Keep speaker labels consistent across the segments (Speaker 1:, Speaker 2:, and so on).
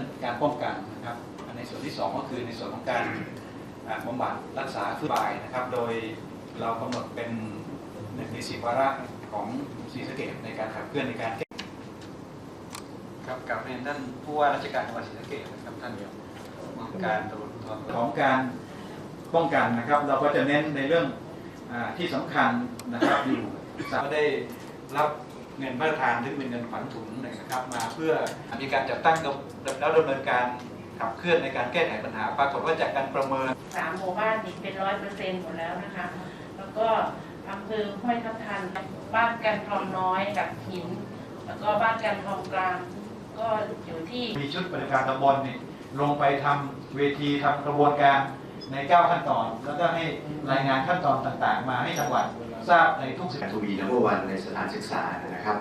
Speaker 1: รื่องการป้องกันนะครับอันในส่วนที่สองก็คือในส่วนของการอ่าบำบัดรักษาฟื้นบายนะครับ โดยเรากำหนดเป็นหนึ่งในสิบวาระของศรีสะเกษในการขับเคลื่อนในการแก้ครับกลับเรียนท่านผู้ว่าราชการจังหวัดศรีสะเกษนะครับท่านเดียวการตรวจของการป้องกันนะครับ เราก็จะเน้นในเรื่องอาที่สำคัญนะครับอยู่สามารถได้รับ เงินพระราชทานซึ่งเป็นเงินขวัญถุงนะครับมาเพื่อมีการจัดตั้งแล้วดำเนินการขับเคลื่อนในการแก้ไขปัญหา ปรากฏว่าจากการประเมิน
Speaker 2: สามหมู่บ้านนี่เป็นร้อยเปอร์เซ็นต์หมดแล้วนะคะ แล้วก็อำเภอห้วยทับทัน บ้านกันทองน้อยกับหิน แล้วก็บ้านกันทองกลาง ก็อยู่ที่
Speaker 1: มีชุดปฏิบัติการตำบลเนี่ยลงไปทำเวทีทำกระบวนการ ใน 9 ขั้นตอน แล้วก็ให้รายงานขั้นตอนต่างๆ มาให้จังหวัดทราบในทุกสิบ
Speaker 3: ทูบีนัมเบอร์วันในสถานศึกษานะครับ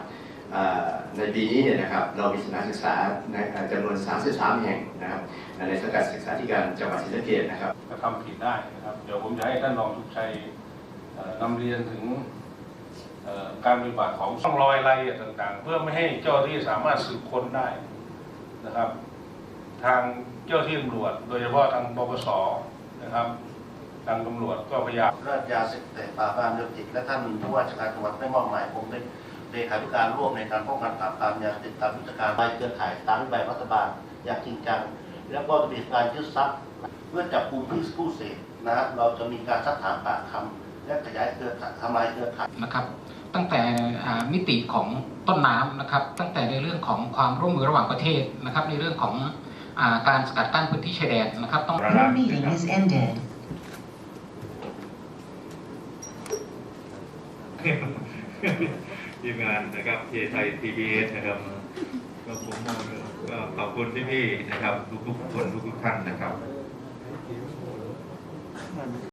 Speaker 3: เอ่อในปีนี้เนี่ยนะครับเรามีสถานศึกษาในเอ่อจำนวน 33 แห่งนะครับในสังกัดศึกษาธิการจังหวัดศรีสะเกษนะครับ
Speaker 4: กระทำผิดได้นะครับเดี๋ยวผมจะให้ท่านรองทุกชัยเอ่อนำเรียนถึงเอ่อการปฏิบัติของช่องรอยรายละเอียดต่างๆ เพื่อไม่ให้เจ้าหน้าที่สามารถสืบค้นได้นะครับ ทางเจ้าหน้าที่ตำรวจ โดยเฉพาะทางปปส นะครับทางตำรวจก็พยายาม
Speaker 5: ราชยาเสพติดปราบปรามยาเสพติดและท่านผู้ว่าราชการจังหวัดได้มอบหมายผมเป็นเลขาธิการร่วมในการป้องกันปราบปรามยาเสพติดตามยุทธการไปเครือข่ายตามนโยบายรัฐบาลอย่างจริงจัง แล้วก็จะมีการยึดทรัพย์เพื่อจับกลุ่มผู้ผู้เสพนะฮะเราจะมีการซักถามปากคำและขยายเครือข่ายทำลายเครือข่าย
Speaker 6: นะครับ ตั้งแต่อ่ามิติของต้นน้ำนะครับ ตั้งแต่ในเรื่องของความร่วมมือระหว่างประเทศนะครับ ในเรื่องของอา การสกัดกั้นพื้นที่ชายแดนนะครับต้อง
Speaker 7: Your meeting is ended.
Speaker 8: ทีมงานนะครับเจไทยทีบีเอสนะครับก็ผมมองก็ขอบคุณพี่ๆนะครับ ทุกๆคนทุกๆท่านนะครับ